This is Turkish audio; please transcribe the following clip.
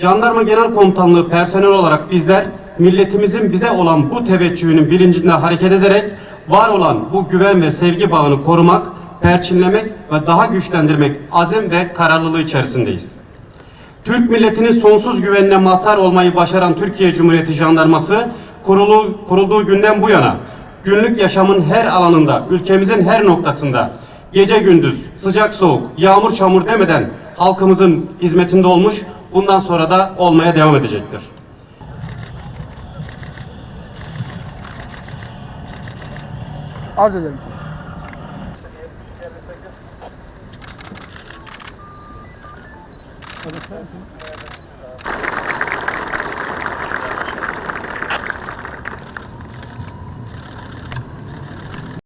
Jandarma Genel Komutanlığı personel olarak bizler milletimizin bize olan bu teveccühünün bilincinde hareket ederek var olan bu güven ve sevgi bağını korumak, perçinlemek ve daha güçlendirmek azim ve kararlılığı içerisindeyiz. Türk milletinin sonsuz güvenine mazhar olmayı başaran Türkiye Cumhuriyeti Jandarması kurulu, kurulduğu günden bu yana günlük yaşamın her alanında, ülkemizin her noktasında gece gündüz, sıcak soğuk, yağmur çamur demeden halkımızın hizmetinde olmuş, bundan sonra da olmaya devam edecektir. Arz ederim.